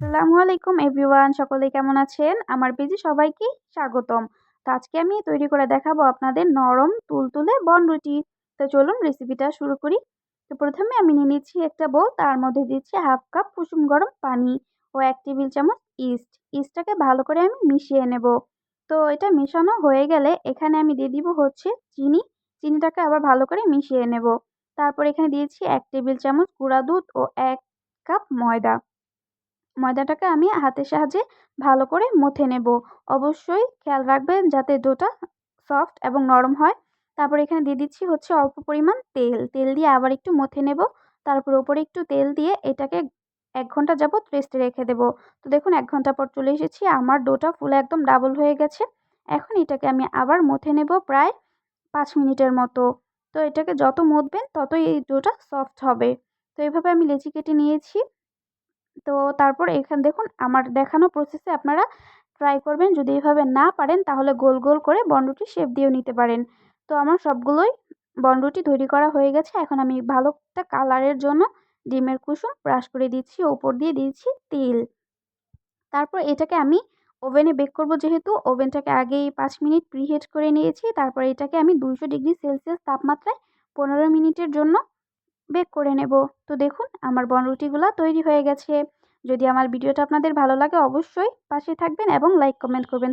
আসসালামু আলাইকুম এভরিওয়ান, সকলেই কেমন আছেন? আমার পেজে সবাইকে স্বাগতম। তো আজকে আমি তৈরি করে দেখাবো আপনাদের নরম তুলতুলে বনরুটি তো চলুন রেসিপিটা শুরু করি। তো প্রথমে আমি নিয়ে নিচ্ছি একটা বোল তার মধ্যে দিচ্ছি হাফ কাপ কুসুম গরম পানি ও এক টেবিল চামচ ইস্ট ইস্টটাকে ভালো করে আমি মিশিয়ে নেব। তো এটা মেশানো হয়ে গেলে এখানে আমি দিয়ে দিব হচ্ছে চিনি। চিনিটাকে আবার ভালো করে মিশিয়ে নেব। তারপর এখানে দিয়েছি এক টেবিল চামচ গুঁড়া দুধ ও এক কাপ ময়দা। ময়দাটাকে আমি হাতের সাহায্যে ভালো করে মুথে নেব। অবশ্যই খেয়াল রাখবেন যাতে ডোটা সফট এবং নরম হয়। তারপর এখানে দিয়ে দিচ্ছি হচ্ছে অল্প পরিমাণ তেল। তেল দিয়ে আবার একটু মুথে নেব। তারপর ওপরে একটু তেল দিয়ে এটাকে এক ঘণ্টা যাবৎ রেস্টে রেখে দেবো। তো দেখুন, এক ঘণ্টা পর চলে এসেছি। আমার ডোটা ফুলে একদম ডাবল হয়ে গেছে। এখন এটাকে আমি আবার মুথে নেব প্রায় পাঁচ মিনিটের মতো। তো এটাকে যত মুথবেন ততই এই ডোটা সফট হবে। তো এইভাবে আমি লেচি কেটে নিয়েছি। তো তারপর এখানে, দেখুন আমার দেখানো প্রসেসে আপনারা ট্রাই করবেন। যদি এভাবে না পারেন, তাহলে গোল গোল করে বনরুটি শেপ দিয়েও নিতে পারেন। তো আমার সবগুলোই বনরুটি তৈরি করা হয়ে গেছে। এখন আমি ভালো একটা কালারের জন্য ডিমের কুসুম ব্রাশ করে দিচ্ছি। ওপর দিয়ে দিয়েছি তেল। তারপর এটাকে আমি ওভেনে বেক করব যেহেতু। ওভেনটাকে আগেই পাঁচ মিনিট প্রিহিট করে নিয়েছি। তারপর এটাকে আমি দুইশো ডিগ্রি সেলসিয়াস তাপমাত্রায় পনেরো মিনিটের জন্য বেক করে নেব। তো দেখুন আমার বনরুটিগুলো তৈরি হয়ে গেছে। যদি আমার ভিডিওটা আপনাদের ভালো লাগে অবশ্যই পাশে থাকবেন এবং লাইক কমেন্ট করবেন।